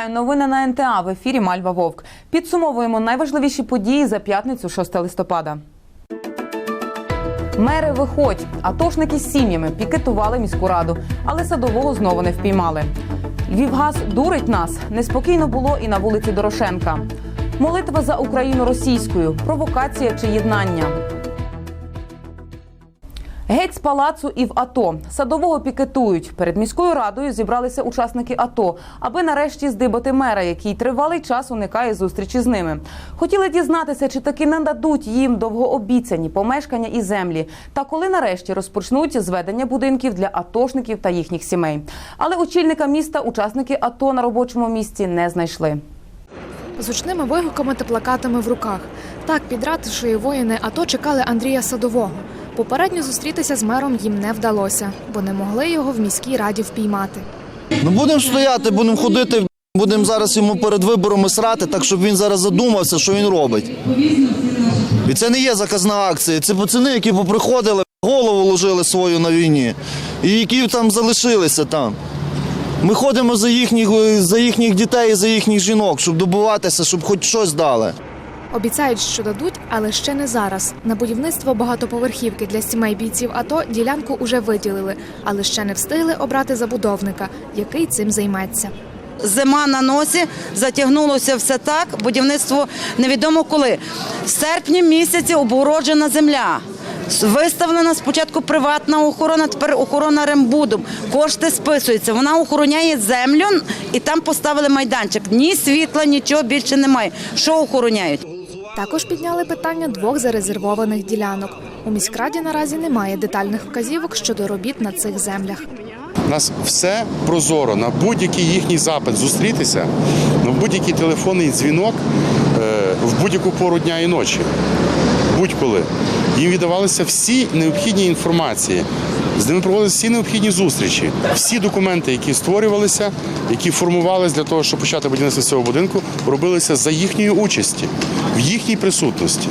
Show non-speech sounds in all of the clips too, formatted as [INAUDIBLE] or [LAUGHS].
Вітаю новини на НТА в ефірі Мальва Вовк. Підсумовуємо найважливіші події за п'ятницю, 6 листопада. Мери виходь. Атошники з сім'ями пікетували міську раду, але садового знову не впіймали. Львівгаз дурить нас. Неспокійно було і на вулиці Дорошенка. Молитва за Україну російською, провокація чи єднання. Геть з палацу і в АТО. Садового пікетують. Перед міською радою зібралися учасники АТО, аби нарешті здибати мера, який тривалий час уникає зустрічі з ними. Хотіли дізнатися, чи таки не дадуть їм довгообіцяні помешкання і землі, та коли нарешті розпочнуть зведення будинків для атошників та їхніх сімей. Але очільника міста учасники АТО на робочому місці не знайшли. З гучними вигуками та плакатами в руках. Так підративши воїни АТО чекали Андрія Садового. Попередньо зустрітися з мером їм не вдалося, бо не могли його в міській раді впіймати. Ну будемо стояти, будемо ходити, будемо зараз йому перед виборами срати, так щоб він зараз задумався, що він робить. І це не є заказна акція. Це пацани, які поприходили, голову ложили свою на війні, і які там залишилися там. Ми ходимо за їхніх, за їхніх дітей і за їхніх жінок, щоб добуватися, щоб хоч щось дали. Обіцяють, що дадуть, але ще не зараз. На будівництво багатоповерхівки для сімей бійців АТО ділянку уже виділили, але ще не встигли обрати забудовника, який цим займеться. Зима на носі, затягнулося все так. Будівництво невідомо коли. В серпні місяці обгороджена земля. Виставлена спочатку приватна охорона, тепер охорона Рембуду. Кошти списуються. Вона охороняє землю і там поставили майданчик. Ні світла, нічого більше немає. Що охороняють? Також підняли питання двох зарезервованих ділянок. У міськраді наразі немає детальних вказівок щодо робіт на цих землях. У нас все прозоро на будь-який їхній запит зустрітися, на будь-який телефонний дзвінок е, в будь-яку пору дня і ночі. Будь-коли. Їм віддавалися всі необхідні інформації. З ними проводилися всі необхідні зустрічі. Всі документи, які створювалися, які формувалися для того, щоб почати будівництво цього будинку, робилися за їхньої участі, в їхній присутності.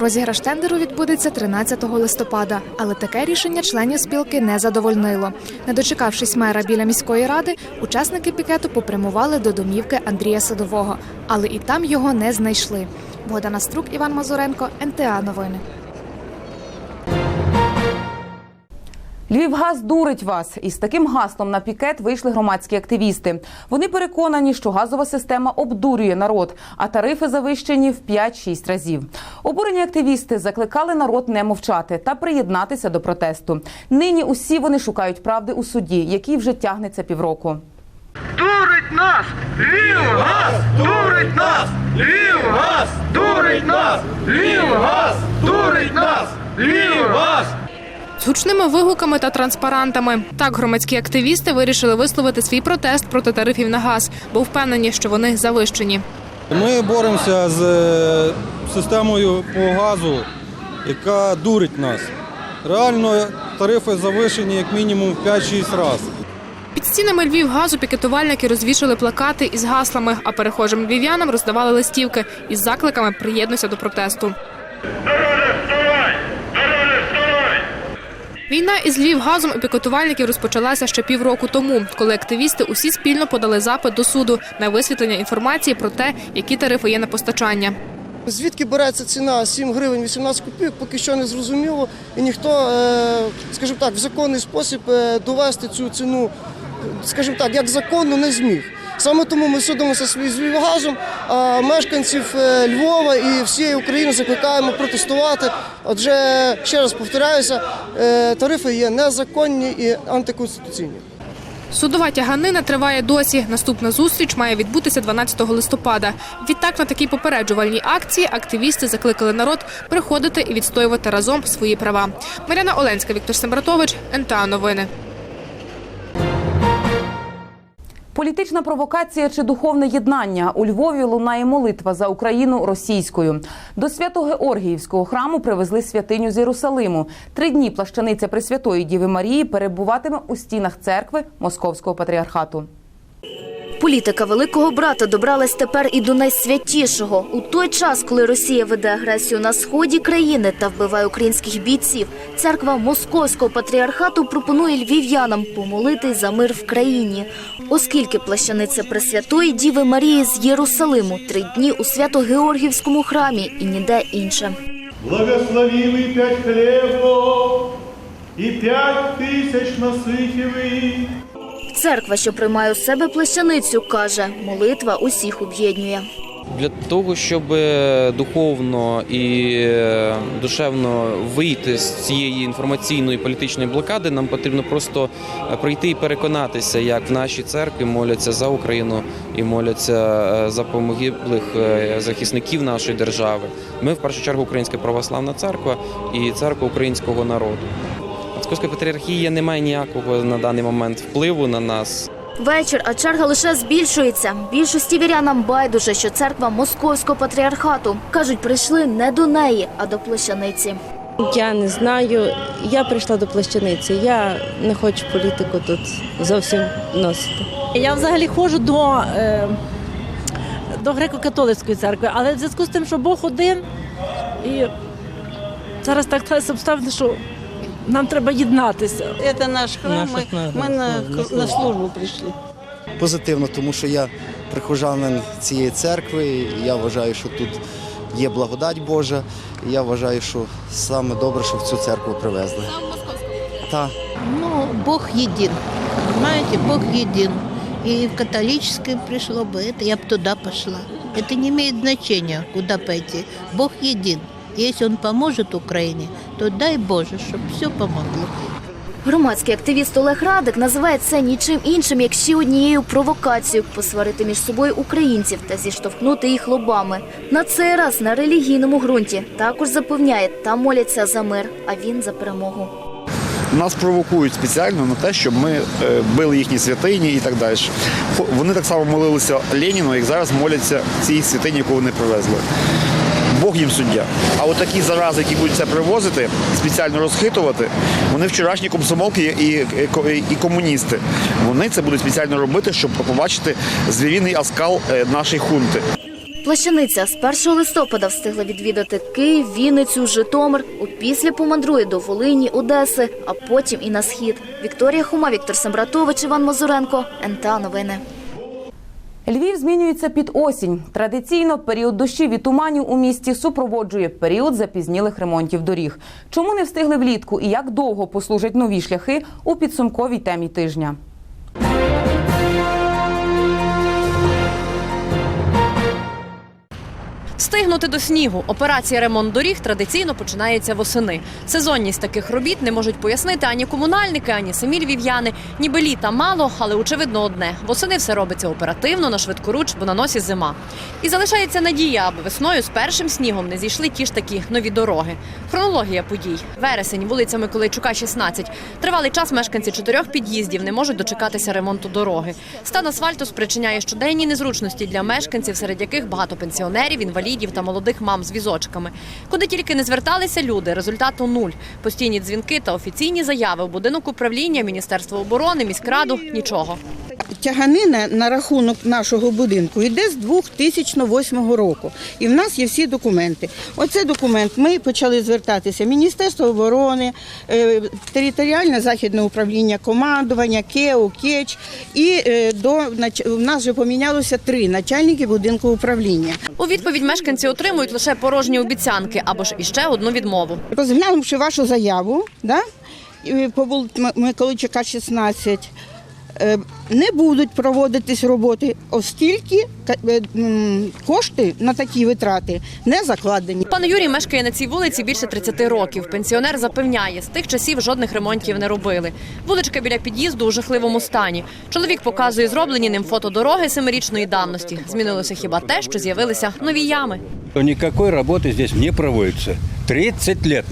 Розіграш тендеру відбудеться 13 листопада, але таке рішення членів спілки не задовольнило. Не дочекавшись мера біля міської ради, учасники пікету попрямували до домівки Андрія Садового, але і там його не знайшли. Богдана Струк, Іван Мазуренко, НТА Новини. Львівгаз дурить вас. Із таким гаслом на пікет вийшли громадські активісти. Вони переконані, що газова система обдурює народ, а тарифи завищені в 5-6 разів. Обурені активісти закликали народ не мовчати та приєднатися до протесту. Нині усі вони шукають правди у суді, який вже тягнеться півроку. Дурить нас! Львівгаз! Дурить нас! Львівгаз! Дурить нас! Львівгаз! Дурить нас! Львівгаз! З гучними вигуками та транспарантами так громадські активісти вирішили висловити свій протест проти тарифів на газ, бо впевнені, що вони завищені. Ми боремося з е, системою по газу, яка дурить нас. Реально тарифи завишені як мінімум в 5-6 разів. Під стінами Львівгазу пікетувальники розвішали плакати із гаслами, а перехожим львів'янам роздавали листівки із закликами приєднуйся до протесту. Війна із Львівгазом у пікетувальників розпочалася ще півроку тому, коли активісти усі спільно подали запит до суду на висвітлення інформації про те, які тарифи є на постачання. Звідки береться ціна 7 гривень 18 копійок, поки що не зрозуміло, і ніхто, е, скажімо так, в законний спосіб е, довести цю ціну, скажімо так, як законно не зміг. Саме тому ми судимося з Львівгазом, а мешканців е, Львова і всієї України закликаємо протестувати. Адже ще раз повторяюся, е, тарифи є незаконні і антиконституційні. Судова тяганина триває досі. Наступна зустріч має відбутися 12 листопада. Відтак на такій попереджувальній акції активісти закликали народ приходити і відстоювати разом свої права. Маряна Оленська, Віктор Сембратович, НТА Новини. Політична провокація чи духовне єднання у Львові лунає молитва за Україну російською. До Свято-Георгіївського храму привезли святиню з Єрусалиму. Три дні плащаниця Пресвятої Діви Марії перебуватиме у стінах церкви Московського патріархату. Політика великого брата добралась тепер і до найсвятішого. У той час, коли Росія веде агресію на сході країни та вбиває українських бійців, церква Московського патріархату пропонує львів'янам помолитись за мир в країні, оскільки плащаниця Пресвятої Діви Марії з Єрусалиму три дні у Свято-Георгівському храмі і ніде інше. Благословили пять хлебов и пять тысяч насытили. Церква, що приймає у себе плащаницю, каже, молитва усіх об'єднує. Для того, щоб е, духовно і е, душевно вийти з цієї інформаційної політичної блокади, нам потрібно просто е, прийти і переконатися, як в нашій церкві моляться за Україну і моляться за помогиблих захисників нашої держави. Ми в першу чергу Українська православна церква і церква українського народу. Московська патріархія не має ніякого на даний момент впливу на нас. Вечір, а черга лише збільшується. Більшості вірянам байдуже, що церква московського патріархату кажуть, прийшли не до неї, а до плащаниці. Я не знаю. Я прийшла до плащаниці. Я не хочу політику тут зовсім носити. Я взагалі ходжу до, е, до греко-католицької церкви, але в зв'язку з тим, що Бог один, і зараз так обставини, що нам треба єднатися. Це наш храм. Ми, ми на, на службу прийшли. Позитивно, тому що я прихожанин цієї церкви. і Я вважаю, що тут є благодать Божа. І я вважаю, що саме добре, що в цю церкву привезли. Так. Ну, Бог един. Понимаете, Бог един. И в католической пришло бы это, я бы туда пошла. Это не имеет значения, куда пойти. Бог един. Если Он поможет Украине, то дай Боже, чтобы все помогло. Громадський активіст Олег Радик називає це нічим іншим, як ще однією провокацією посварити між собою українців та зіштовхнути їх лобами. На цей раз на релігійному ґрунті також запевняє, там моляться за мир, а він за перемогу. Нас провокують спеціально на те, щоб ми е, били їхні святині і так далі. Вони так само молилися Леніну, як зараз моляться цій святині, яку вони привезли. Їм суддя. А от такі зарази, які будуть це привозити, спеціально розхитувати, вони вчорашні комсомолки і, і, і комуністи. Вони це будуть спеціально робити, щоб побачити звіріний оскал е, нашої хунти. Плащаниця з 1 листопада встигла відвідати Київ, Вінницю, Житомир. Опісля помандрує до Волині, Одеси, а потім і на схід. Вікторія Хума, Віктор Самбратович, Іван Мазуренко. НТА Новини. Львів змінюється під осінь. Традиційно період дощів і туманів у місті супроводжує період запізнілих ремонтів доріг. Чому не встигли влітку і як довго послужать нові шляхи у підсумковій темі тижня? Стигнути до снігу. Операція ремонт доріг традиційно починається восени. Сезонність таких робіт не можуть пояснити ані комунальники, ані самі львів'яни. Ніби літа мало, але очевидно одне: восени все робиться оперативно, на швидкоруч, бо на носі зима. І залишається надія, аби весною з першим снігом не зійшли ті ж такі нові дороги. Хронологія подій. Вересень, вулиця Миколайчука, 16. Тривалий час мешканці чотирьох під'їздів не можуть дочекатися ремонту дороги. Стан асфальту спричиняє щоденні незручності для мешканців, серед яких багато пенсіонерів, інвалідів та молодих мам з візочками. Куди тільки не зверталися люди, результату нуль. Постійні дзвінки та офіційні заяви в будинок управління, Міністерство оборони, міськраду нічого. Тяганина на рахунок нашого будинку йде з 2008 року. І в нас є всі документи. Оце документ. Ми почали звертатися Міністерство оборони, е, територіальне західне управління командування, КЕУ, КЕЧ. І е, до у нас вже помінялося три начальники будинку управління. У відповідь мешканці отримують лише порожні обіцянки або ж іще одну відмову. Розглянувши вашу заяву, да, вулиці 16, е, не будуть проводитись роботи, оскільки ка- е, кошти на такі витрати не закладені. Пан Юрій мешкає на цій вулиці більше 30 років. Пенсіонер запевняє, з тих часів жодних ремонтів не робили. Вуличка біля під'їзду у жахливому стані. Чоловік показує зроблені ним фото дороги семирічної давності. Змінилося хіба те, що з'явилися нові ями. Никакой работы здесь не проводится. 30 лет.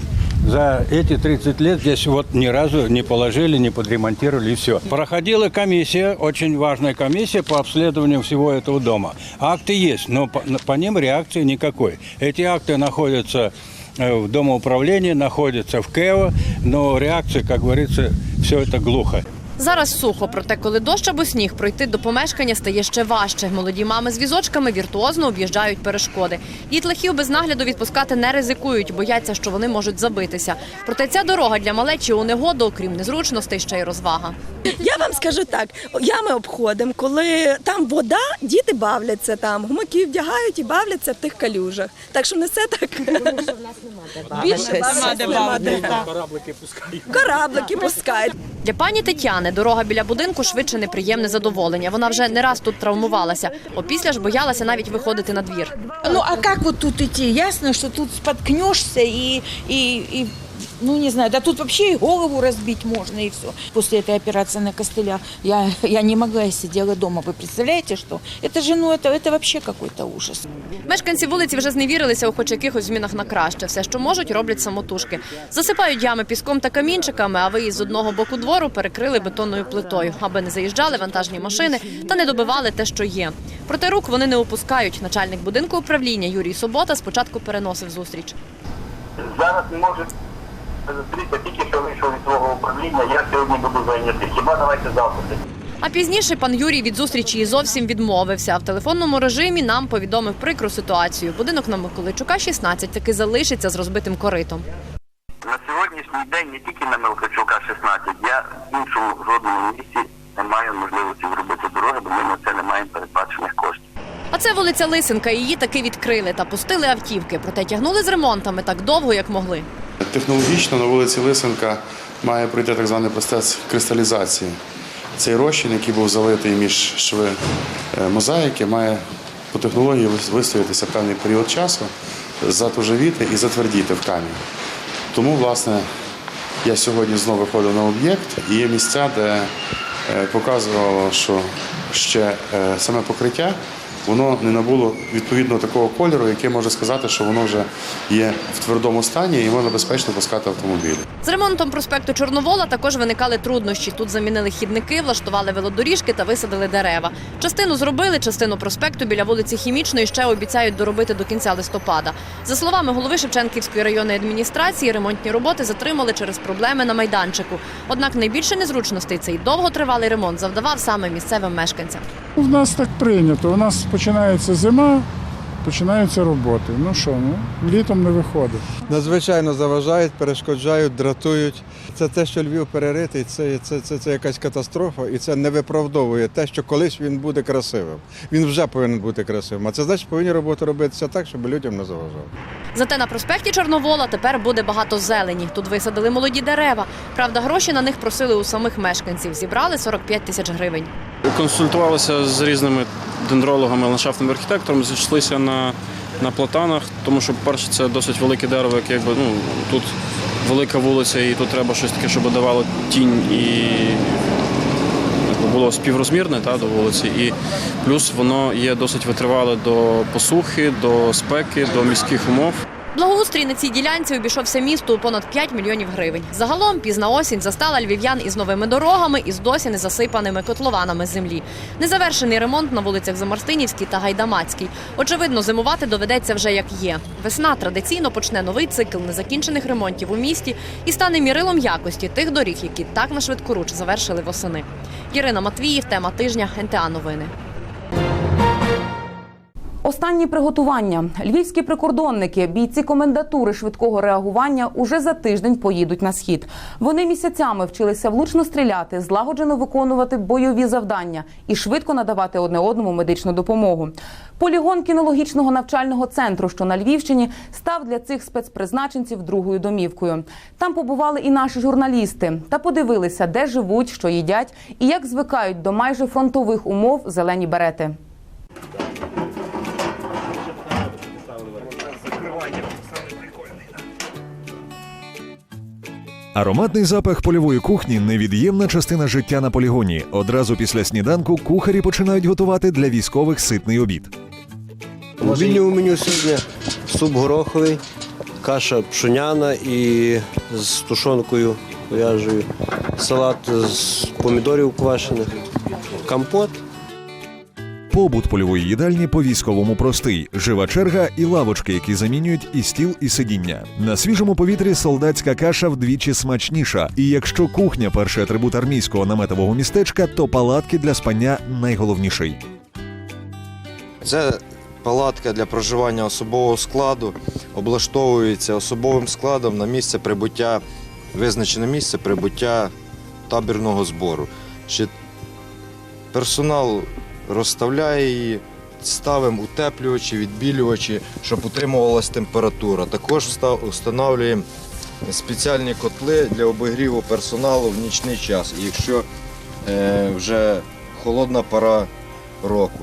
За эти 30 лет здесь вот ни разу не положили, не подремонтировали и все. Проходила комиссия, очень важная комиссия по обследованию всего этого дома. Акты есть, но по, по ним реакции никакой. Эти акты находятся э, в Домоуправлении, находятся в КЭО, но реакции, как говорится, все это глухо. Зараз сухо, проте коли дощ або сніг пройти до помешкання стає ще важче. Молоді мами з візочками віртуозно об'їжджають перешкоди. Дітлахів без нагляду відпускати не ризикують, бояться, що вони можуть забитися. Проте ця дорога для малечі у негоду, окрім незручностей, ще й розвага. Я вам скажу так: ями обходимо, коли там вода, діти бавляться там, гумаки вдягають і бавляться в тих калюжах. Так що не все так. Більше нема де бавитися. Кораблики пускають. Для пані Тетяни дорога біля будинку швидше неприємне задоволення. Вона вже не раз тут травмувалася. Опісля ж боялася навіть виходити на двір. Ну а как вот тут іти? Ясно, що тут споткнешся і, і, и ну не знаю, да тут вообще и голову разбить можно и все. После этой операции на костылях я, [LAUGHS] я не могла, я сидела дома. Вы представляете, что? Это же, ну это, это вообще какой-то ужас. Мешканці вулиці вже зневірилися у хоч якихось змінах на краще. Все, що можуть, роблять самотужки. Засипають ями піском та камінчиками, а виїзд з одного боку двору перекрили бетонною плитою, аби не заїжджали вантажні машини та не добивали те, що є. Проте рук вони не опускають. Начальник будинку управління Юрій Собота спочатку переносив зустріч. Зараз не можу зустрітися, тільки що вийшов від свого управління, я сьогодні буду зайнятий. Хіба давайте завтра. А пізніше пан Юрій від зустрічі і зовсім відмовився. В телефонному режимі нам повідомив прикру ситуацію. Будинок на Миколайчука 16 таки залишиться з розбитим коритом. На сьогоднішній день не тільки на Мелкачука 16, я в іншому жодному місці не маю можливості зробити дороги, бо ми на це не маємо передбачених коштів. А це вулиця Лисенка. Її таки відкрили та пустили автівки. Проте тягнули з ремонтами так довго, як могли. Технологічно на вулиці Лисенка має пройти так званий процес кристалізації. Цей розчин, який був залитий між шви е, мозаїки, має по технології вис- вистоятися певний період часу, затужевіти і затвердіти в камінь. Тому, власне, я сьогодні знову виходив на об'єкт і є місця, де е, показувало, що ще е, саме покриття воно не набуло відповідного такого кольору, який може сказати, що воно вже є в твердому стані і можна безпечно пускати автомобілі. З ремонтом проспекту Чорновола також виникали труднощі. Тут замінили хідники, влаштували велодоріжки та висадили дерева. Частину зробили, частину проспекту біля вулиці Хімічної ще обіцяють доробити до кінця листопада. За словами голови Шевченківської районної адміністрації, ремонтні роботи затримали через проблеми на майданчику. Однак найбільше незручностей цей довготривалий ремонт завдавав саме місцевим мешканцям. У нас так прийнято. У нас починається зима, починаються роботи. Ну що, ну літом не виходить. Надзвичайно заважають, перешкоджають, дратують. Це те, що Львів переритий, це, це, це, це якась катастрофа, і це не виправдовує те, що колись він буде красивим. Він вже повинен бути красивим. А це значить повинні роботи робитися так, щоб людям не заважав. Зате на проспекті Чорновола тепер буде багато зелені. Тут висадили молоді дерева. Правда, гроші на них просили у самих мешканців. Зібрали 45 тисяч гривень. Консультувалися з різними дендрологами, ландшафтними архітекторами, зійшлися на, на платанах, тому що, по-перше, це досить велике дерево, яке якби, ну, тут велика вулиця, і тут треба щось таке, щоб давало тінь і було співрозмірне та, до вулиці. І плюс воно є досить витривале до посухи, до спеки, до міських умов. Благоустрій на цій ділянці обійшовся місту у понад 5 мільйонів гривень. Загалом пізна осінь застала львів'ян із новими дорогами і з досі не засипаними котлованами землі. Незавершений ремонт на вулицях Замарстинівській та Гайдамацькій. Очевидно, зимувати доведеться вже як є. Весна традиційно почне новий цикл незакінчених ремонтів у місті і стане мірилом якості тих доріг, які так на швидкоруч завершили восени. Ірина Матвіїв, тема тижня, НТА Новини. Останні приготування. Львівські прикордонники, бійці комендатури швидкого реагування уже за тиждень поїдуть на схід. Вони місяцями вчилися влучно стріляти, злагоджено виконувати бойові завдання і швидко надавати одне одному медичну допомогу. Полігон кінологічного навчального центру, що на Львівщині, став для цих спецпризначенців другою домівкою. Там побували і наші журналісти та подивилися, де живуть, що їдять і як звикають до майже фронтових умов зелені берети. Ароматний запах польової кухні невід'ємна частина життя на полігоні. Одразу після сніданку кухарі починають готувати для військових ситний обід. У вільному меню сьогодні суп гороховий, каша пшоняна і з тушонкою говяжою, салат з помідорів квашених, компот. Побут польової їдальні по військовому простий, жива черга і лавочки, які замінюють і стіл, і сидіння. На свіжому повітрі солдатська каша вдвічі смачніша. І якщо кухня перший атрибут армійського наметового містечка, то палатки для спання найголовніший. Це палатка для проживання особового складу облаштовується особовим складом на місце прибуття, визначене місце прибуття табірного збору. Персонал розставляє її, ставимо утеплювачі, відбілювачі, щоб утримувалась температура. Також встановлюємо спеціальні котли для обігріву персоналу в нічний час, якщо е, вже холодна пора року.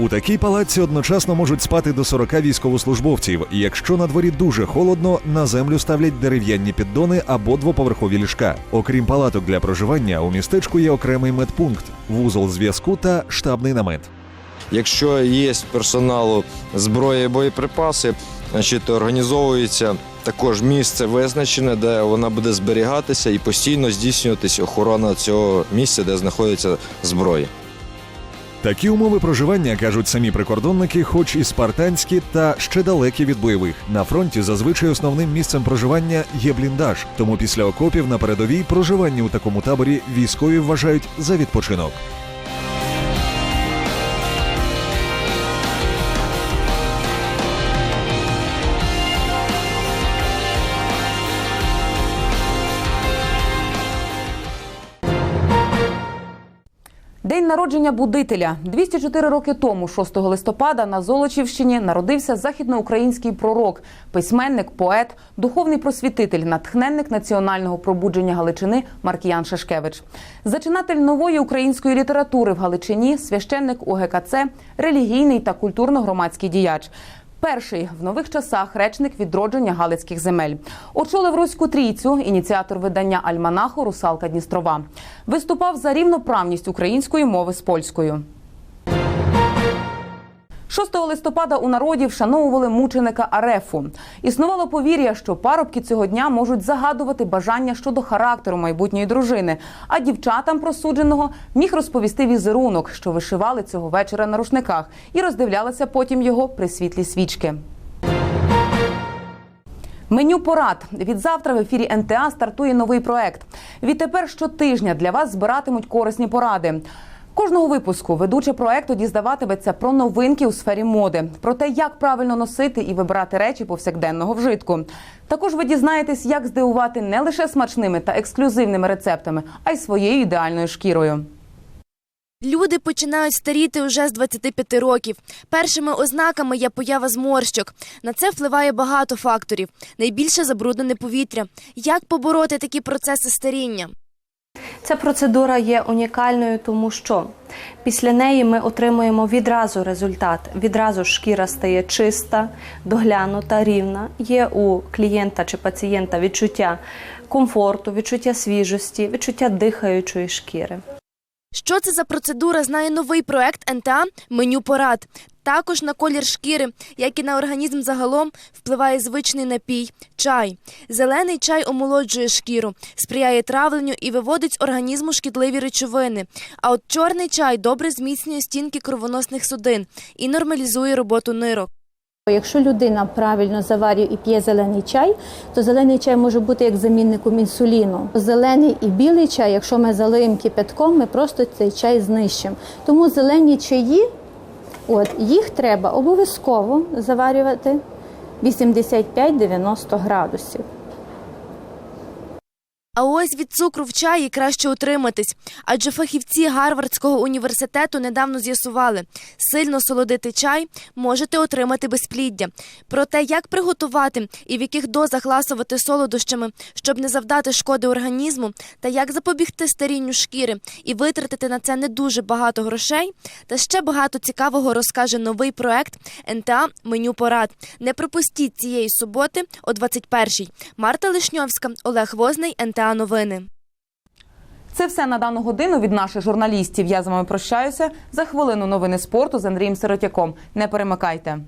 У такій палаці одночасно можуть спати до 40 військовослужбовців. І якщо на дворі дуже холодно, на землю ставлять дерев'яні піддони або двоповерхові ліжка. Окрім палаток для проживання, у містечку є окремий медпункт, вузол зв'язку та штабний намет. Якщо є персоналу зброя і боєприпаси, значить організовується також місце визначене, де вона буде зберігатися і постійно здійснюватися охорона цього місця, де знаходиться зброя. Такі умови проживання кажуть самі прикордонники, хоч і спартанські, та ще далекі від бойових. На фронті зазвичай основним місцем проживання є бліндаж. Тому після окопів на передовій проживання у такому таборі військові вважають за відпочинок. День народження будителя 204 роки тому, 6 листопада, на Золочівщині народився західноукраїнський пророк, письменник, поет, духовний просвітитель, натхненник національного пробудження Галичини Маркіян Шашкевич, зачинатель нової української літератури в Галичині, священник УГКЦ, релігійний та культурно-громадський діяч. Перший в нових часах речник відродження галицьких земель. Очолив руську трійцю, ініціатор видання альманаху Русалка Дністрова. Виступав за рівноправність української мови з польською. 6 листопада у народі вшановували мученика Арефу. Існувало повір'я, що парубки цього дня можуть загадувати бажання щодо характеру майбутньої дружини, а дівчатам просудженого міг розповісти візерунок, що вишивали цього вечора на рушниках, і роздивлялися потім його при світлі свічки. Меню порад від завтра в ефірі НТА стартує новий проект. Відтепер щотижня для вас збиратимуть корисні поради. Кожного випуску ведуча проекту дізнаватиметься про новинки у сфері моди, про те, як правильно носити і вибирати речі повсякденного вжитку. Також ви дізнаєтесь, як здивувати не лише смачними та ексклюзивними рецептами, а й своєю ідеальною шкірою. Люди починають старіти уже з 25 років. Першими ознаками є поява зморщок. На це впливає багато факторів. Найбільше забруднене повітря. Як побороти такі процеси старіння? Ця процедура є унікальною, тому що після неї ми отримуємо відразу результат. Відразу шкіра стає чиста, доглянута, рівна. Є у клієнта чи пацієнта відчуття комфорту, відчуття свіжості, відчуття дихаючої шкіри. Що це за процедура, знає новий проект НТА Меню порад. Також на колір шкіри, як і на організм загалом, впливає звичний напій чай. Зелений чай омолоджує шкіру, сприяє травленню і виводить з організму шкідливі речовини. А от чорний чай добре зміцнює стінки кровоносних судин і нормалізує роботу нирок. Якщо людина правильно заварює і п'є зелений чай, то зелений чай може бути як замінником інсуліну. Зелений і білий чай, якщо ми залиємо кипятком, ми просто цей чай знищимо. Тому зелені чаї, от їх треба обов'язково заварювати 85-90 градусів. А ось від цукру в чаї краще утриматись, адже фахівці Гарвардського університету недавно з'ясували, сильно солодити чай можете отримати безпліддя. Про те, як приготувати і в яких дозах ласувати солодощами, щоб не завдати шкоди організму, та як запобігти старінню шкіри і витратити на це не дуже багато грошей, та ще багато цікавого розкаже новий проект НТА Меню порад. Не пропустіть цієї суботи о 21-й. Марта Лишньовська, Олег Возний, НТА Новини. Це все на дану годину від наших журналістів. Я з вами прощаюся. За хвилину новини спорту з Андрієм Сиротяком. Не перемикайте.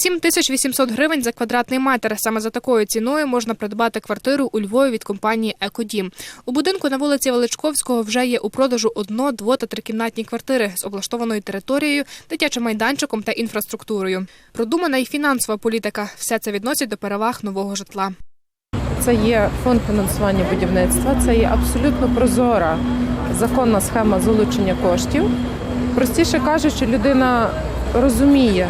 7800 гривень за квадратний метр. Саме за такою ціною можна придбати квартиру у Львові від компанії Екодім. У будинку на вулиці Величковського вже є у продажу одно, дво та трикімнатні квартири з облаштованою територією, дитячим майданчиком та інфраструктурою. Продумана і фінансова політика. Все це відносять до переваг нового житла. Це є фонд фінансування будівництва, це є абсолютно прозора законна схема залучення коштів. Простіше кажучи, людина розуміє,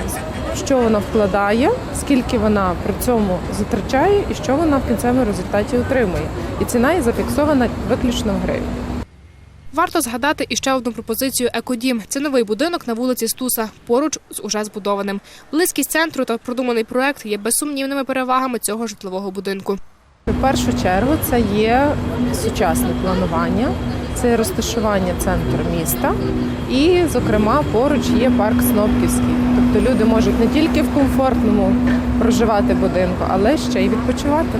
що вона вкладає, скільки вона при цьому затрачає і що вона в кінцевому результаті отримує. І ціна є зафіксована виключно в гривні. Варто згадати і ще одну пропозицію Екодім. Це новий будинок на вулиці Стуса, поруч з уже збудованим. Близькість центру та продуманий проект є безсумнівними перевагами цього житлового будинку. В першу чергу це є сучасне планування, це розташування центру міста, і, зокрема, поруч є парк Снопківський. Тобто люди можуть не тільки в комфортному проживати будинку, але ще й відпочивати.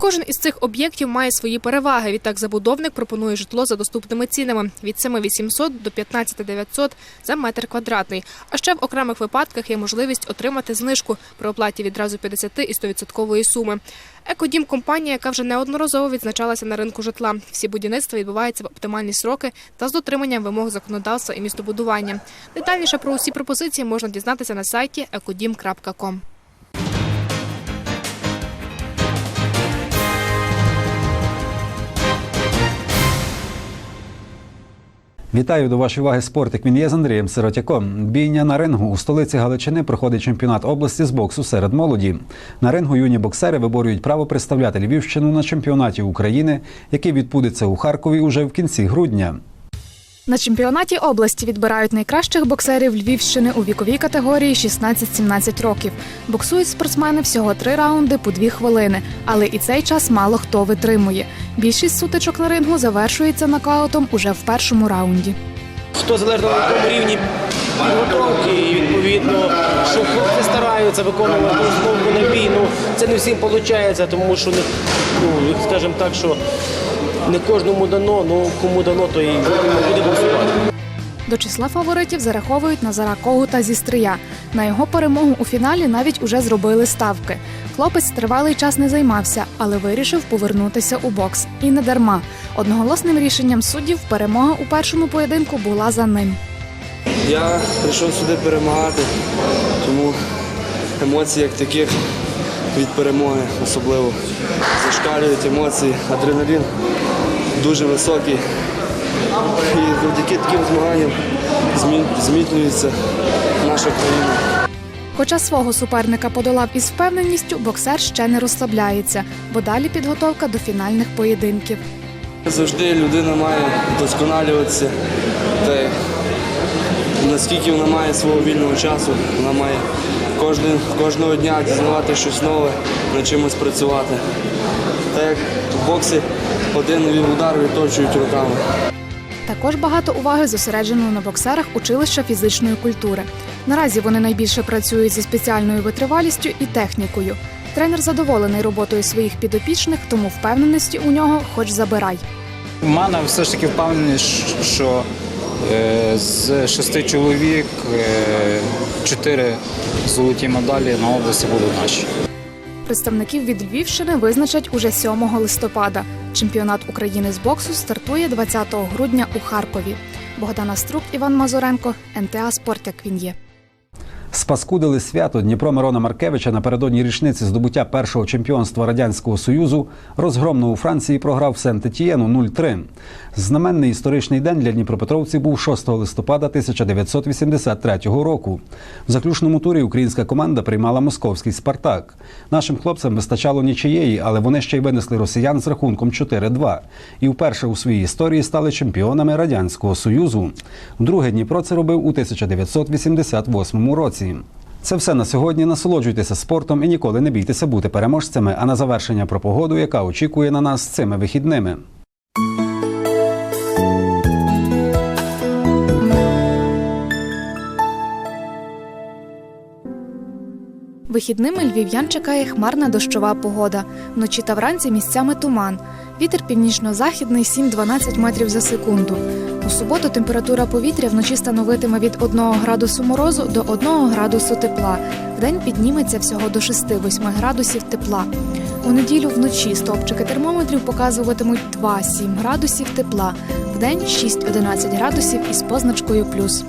Кожен із цих об'єктів має свої переваги. Відтак забудовник пропонує житло за доступними цінами від 7800 до 15900 за метр квадратний. А ще в окремих випадках є можливість отримати знижку при оплаті відразу 50 і 100% суми. Екодім компанія, яка вже неодноразово відзначалася на ринку житла. Всі будівництва відбуваються в оптимальні сроки та з дотриманням вимог законодавства і містобудування. Детальніше про усі пропозиції можна дізнатися на сайті ekodim.com. Вітаю до вашої уваги спортик. Він є з Андрієм Сиротяком. Бійня на рингу у столиці Галичини проходить чемпіонат області з боксу серед молоді. На рингу юні боксери виборюють право представляти Львівщину на чемпіонаті України, який відбудеться у Харкові уже в кінці грудня. На чемпіонаті області відбирають найкращих боксерів Львівщини у віковій категорії 16-17 років. Боксують спортсмени всього три раунди по дві хвилини, але і цей час мало хто витримує. Більшість сутичок на рингу завершується нокаутом уже в першому раунді. Хто залежно на тому рівні підготовки, і відповідно, що хлопці стараються виконувати на бій. Ну це не всім виходить, тому що ну, скажімо так, що не кожному дано, ну кому дано, то і буде боксувати. До числа фаворитів зараховують Назара Когута зі Стрия. На його перемогу у фіналі навіть уже зробили ставки. Хлопець тривалий час не займався, але вирішив повернутися у бокс. І не дарма. Одноголосним рішенням суддів перемога у першому поєдинку була за ним. Я прийшов сюди перемагати, тому емоції як таких від перемоги особливо зашкалюють емоції, адреналін дуже високий. І завдяки таким змаганням змі- зміцнюється наша країна. Хоча свого суперника подолав із впевненістю, боксер ще не розслабляється, бо далі підготовка до фінальних поєдинків. Завжди людина має вдосконалюватися. Наскільки вона має свого вільного часу, вона має кожен, кожного дня дізнавати щось нове, над чимось працювати. Так як в боксі один удар відточують руками. Також багато уваги зосереджено на боксерах училища фізичної культури. Наразі вони найбільше працюють зі спеціальною витривалістю і технікою. Тренер задоволений роботою своїх підопічних, тому впевненості у нього хоч забирай. У мене все ж таки впевненість, що з шести чоловік е, чотири золоті медалі на області будуть наші. Представників від Львівщини визначать уже 7 листопада. Чемпіонат України з боксу стартує 20 грудня у Харкові. Богдана Струк, Іван Мазуренко, НТА Спорт, як він є. Спаскудили свято Дніпро Мирона Маркевича напередодні річниці здобуття першого чемпіонства Радянського Союзу розгромно у Франції програв Сент-Етієну 0-3. Знаменний історичний день для дніпропетровців був 6 листопада 1983 року. В заключному турі українська команда приймала московський Спартак. Нашим хлопцям вистачало нічиєї, але вони ще й винесли росіян з рахунком 4-2. І вперше у своїй історії стали чемпіонами Радянського Союзу. Друге Дніпро це робив у 1988 році. Це все на сьогодні. Насолоджуйтеся спортом і ніколи не бійтеся бути переможцями. А на завершення про погоду, яка очікує на нас цими вихідними. Вихідними львів'ян чекає хмарна дощова погода. Вночі та вранці місцями туман. Вітер північно-західний 7-12 метрів за секунду. У суботу температура повітря вночі становитиме від 1 градусу морозу до 1 градусу тепла. Вдень підніметься всього до 6-8 градусів тепла. У неділю вночі стовпчики термометрів показуватимуть 2-7 градусів тепла, вдень 6-11 градусів із позначкою плюс.